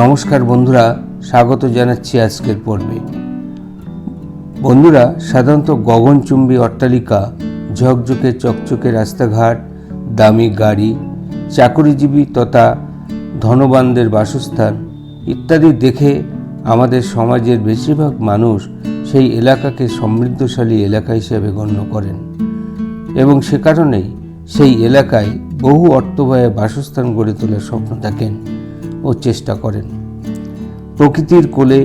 নমস্কার বন্ধুরা, স্বাগত জানাচ্ছি আজকের পর্বে। বন্ধুরা, সাধারণত গগনচুম্বী অট্টালিকা, ঝকঝকে চকচকে রাস্তাঘাট, দামি গাড়ি, চাকরিজীবী তথা ধনবানদের বাসস্থান ইত্যাদি দেখে আমাদের সমাজের বেশিরভাগ মানুষ সেই এলাকাকে সমৃদ্ধশালী এলাকা হিসেবে গণ্য করেন এবং সে কারণেই সেই এলাকায় বহু অর্থব্যয়ে বাসস্থান গড়ে তোলার স্বপ্ন দেখেন। ও চেষ্টা করেন। প্রকৃতির কোলে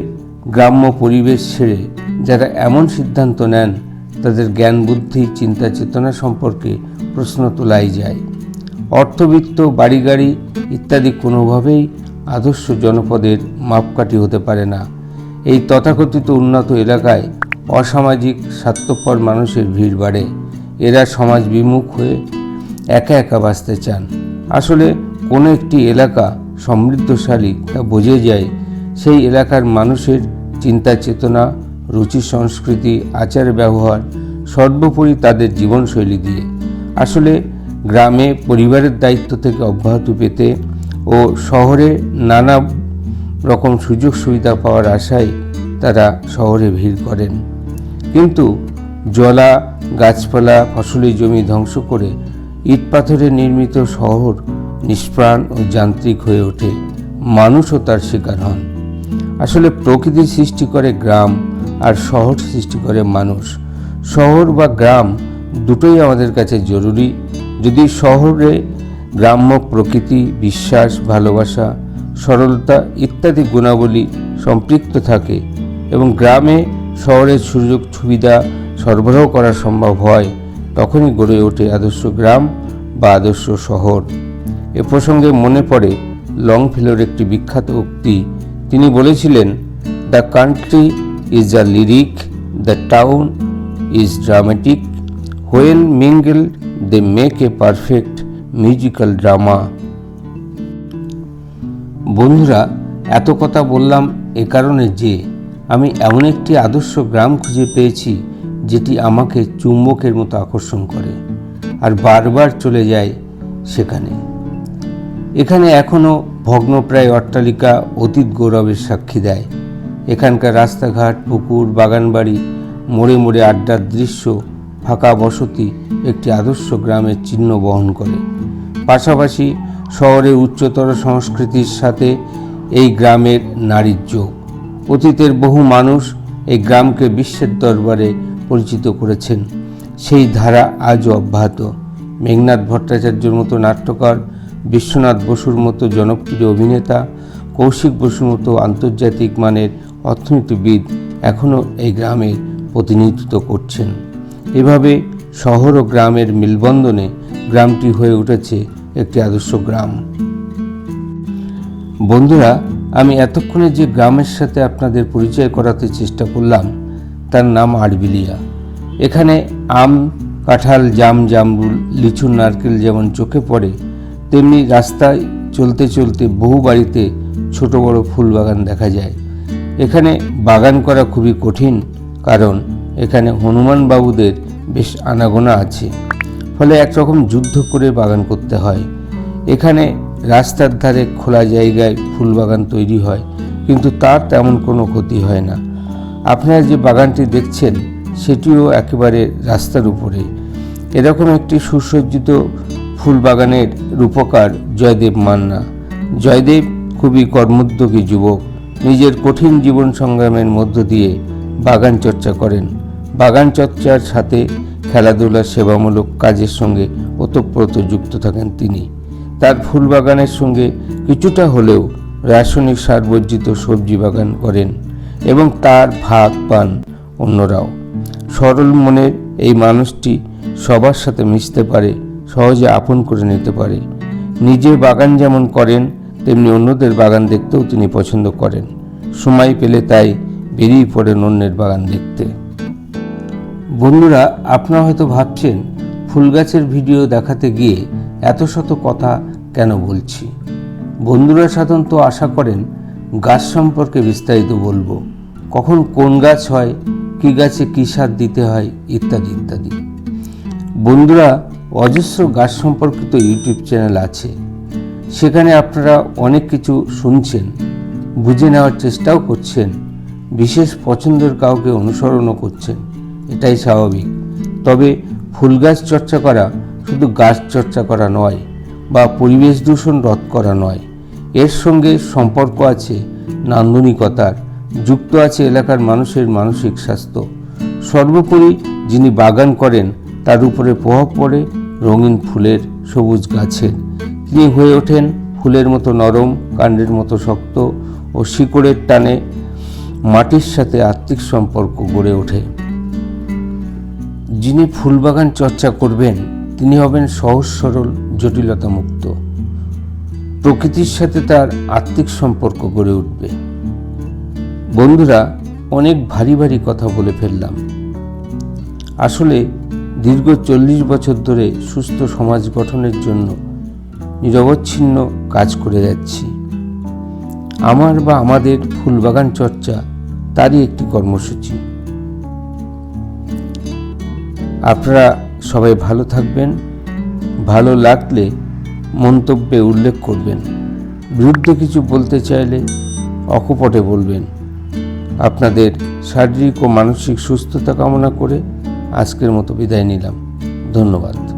গ্রাম্য পরিবেশ ছেড়ে যারা এমন সিদ্ধান্ত নেন, তাদের জ্ঞান, বুদ্ধি, চিন্তা, চেতনা সম্পর্কে প্রশ্ন তোলাই যায়। অর্থবিত্ত বাড়ি গাড়ি ইত্যাদি কোনোভাবেই আদর্শ জনপদের মাপকাঠি হতে পারে না। এই তথাকথিত উন্নত এলাকায় অসামাজিক, স্বার্থপর মানুষের ভিড় বাড়ে। এরা সমাজ বিমুখ হয়ে একা একা বাঁচতে চান। আসলে কোনো একটি এলাকা সমৃদ্ধশালী তা বোঝে যায়, সেই এলাকার মানুষের চিন্তা চেতনা, রুচি সংস্কৃতি, আচার ব্যবহার সর্বোপরি তাদের জীবনশৈলী দিয়ে। আসলে গ্রামে পরিবারের দায়িত্ব থেকে অব্যাহতি পেতে ও শহরে নানা রকম সুযোগ সুবিধা পাওয়ার আশায় তারা শহরে ভিড় করেন। কিন্তু জলা, গাছপালা, ফসলি জমি ধ্বংস করে ইট পাথরে নির্মিত শহর নিষ্প্রাণ ও যান্ত্রিক হয়ে ওঠে মানুষও তার শিকার হন। আসলে প্রকৃতি সৃষ্টি করে গ্রাম আর শহর সৃষ্টি করে মানুষ। শহর বা গ্রাম দুটোই আমাদের কাছে জরুরি। যদি শহরে গ্রাম্য প্রকৃতি, বিশ্বাস, ভালোবাসা, সরলতা ইত্যাদি গুণাবলী সম্পৃক্ত থাকে এবং গ্রামে শহরের সুযোগ সুবিধা সরবরাহ করা সম্ভব হয়, তখনই গড়ে ওঠে আদর্শ গ্রাম বা আদর্শ শহর। এ প্রসঙ্গে মনে পড়ে লংফিলোর একটি বিখ্যাত উক্তি। তিনি বলেছিলেন, the country is the lyric, the town is dramatic, when mingle they make a perfect musical drama. বন্ধুরা, এত কথা বললাম এ কারণে যে আমি এমন একটি আদর্শ গ্রাম খুঁজে পেয়েছি যেটি আমাকে চুম্বকের মতো আকর্ষণ করে আর বারবার চলে যায় সেখানে। এখানে এখনও ভগ্নপ্রায় অট্টালিকা অতীত গৌরবের সাক্ষী দেয়। এখানকার রাস্তাঘাট, পুকুর, বাগানবাড়ি, মোড়ে মোড়ে আড্ডার দৃশ্য, ফাঁকা বসতি একটি আদর্শ গ্রামের চিহ্ন বহন করে। পাশাপাশি শহরের উচ্চতর সংস্কৃতির সাথে এই গ্রামের নারীর যোগ। অতীতের বহু মানুষ এই গ্রামকে বিশ্বের দরবারে পরিচিত করেছেন। সেই ধারা আজও অব্যাহত। মেঘনাথ ভট্টাচার্যর মতো নাট্যকার বিশ্বনাথ বসুর মতো জনপ্রিয় অভিনেতা, কৌশিক বসুর মতো আন্তর্জাতিক মানের অর্থনীতিবিদ এখনও এই গ্রামের প্রতিনিধিত্ব করছেন। এভাবে শহর ও গ্রামের মিলবন্ধনে গ্রামটি হয়ে উঠেছে একটি আদর্শ গ্রাম। বন্ধুরা, আমি এতক্ষণে যে গ্রামের সাথে আপনাদের পরিচয় করাতে চেষ্টা করলাম, তার নাম আরবিলিয়া। এখানে আম, কাঁঠাল, জাম, জামরুল লিচু নারকেল যেমন চোখে পড়ে তেমনি রাস্তায় চলতে চলতে বহু বাড়িতে ছোট বড় ফুল বাগান দেখা যায়। এখানে বাগান করা খুবই কঠিন, কারণ এখানে হনুমান বাবুদের বেশ আনাগোনা আছে। ফলে একরকম যুদ্ধ করে বাগান করতে হয়। এখানে রাস্তার ধারে খোলা জায়গায় ফুল বাগান তৈরি হয়, কিন্তু তার তেমন কোনো ক্ষতি হয় না। আপনারা যে বাগানটি দেখছেন, সেটিও একেবারে রাস্তার উপরে। এরকম একটি সুসজ্জিত ফুল বাগানের রূপকার জয়দেব মান্না। জয়দেব খুবই কর্মোদ্যোগী যুবক। নিজের কঠিন জীবন সংগ্রামের মধ্য দিয়ে বাগান চর্চা করেন। বাগান চর্চার সাথে খেলাধুলার সেবামূলক কাজের সঙ্গে ওতপ্রোত যুক্ত থাকেন তিনি। তার ফুল বাগানের সঙ্গে কিছুটা হলেও রাসায়নিক সার বর্জিত সবজি বাগান করেন এবং তার ভাগ পান অন্যরাও। সরল মনের এই মানুষটি সবার সাথে মিশতে পারে সহজে আপন করে নিতে পারে। নিজে বাগান যেমন করেন, তেমনি অন্যদের বাগান দেখতেও তিনি পছন্দ করেন। সময় পেলে তাই বেরিয়ে পড়েন অন্যের বাগান দেখতে। বন্ধুরা, আপনারা হয়তো ভাবছেন ফুল গাছের ভিডিও দেখাতে গিয়ে এত শত কথা কেন বলছি? বন্ধুরা সাধারণত আশা করেন, গাছ সম্পর্কে বিস্তারিত বলব। কখন কোন গাছ হয়, কী গাছে কী সার দিতে হয়, ইত্যাদি ইত্যাদি। বন্ধুরা অজস্র গাছ সম্পর্কিত ইউটিউব চ্যানেল আছে। সেখানে আপনারা অনেক কিছু শুনছেন, বুঝে নেওয়ার চেষ্টাও করছেন, বিশেষ পছন্দের কাউকে অনুসরণও করছেন। এটাই স্বাভাবিক। তবে ফুল গাছ চর্চা করা শুধু গাছ চর্চা করা নয় বা পরিবেশ দূষণ রদ করা নয়। এর সঙ্গে সম্পর্ক আছে নান্দনিকতার, যুক্ত আছে এলাকার মানুষের মানসিক স্বাস্থ্য। সর্বোপরি যিনি বাগান করেন, তার উপরে প্রভাব পড়ে রঙিন ফুলের সবুজ গাছের তিনি হয়ে ওঠেন ফুলের মতো নরম, কাণ্ডের মতো শক্ত ও শিকড়ের টানে মাটির সাথে আত্মিক সম্পর্ক গড়ে ওঠে। যিনি ফুলবাগান চর্চা করবেন, তিনি হবেন সহজ, সরল, জটিলতা মুক্ত। প্রকৃতির সাথে তার আত্মিক সম্পর্ক গড়ে উঠবে। বন্ধুরা, অনেক ভারী ভারী কথা বলে ফেললাম। আসলে দীর্ঘ চল্লিশ বছর ধরে সুস্থ সমাজ গঠনের জন্য নিরবচ্ছিন্ন কাজ করে যাচ্ছি। আমার বা আমাদের ফুলবাগান চর্চা তারই একটি কর্মসূচি। আপনারা সবাই ভালো থাকবেন, ভালো লাগলে মন্তব্যে উল্লেখ করবেন, বিরুদ্ধে কিছু বলতে চাইলে অকপটে বলবেন। আপনাদের শারীরিক ও মানসিক সুস্থতা কামনা করে আজকের মতো বিদায় নিলাম। ধন্যবাদ।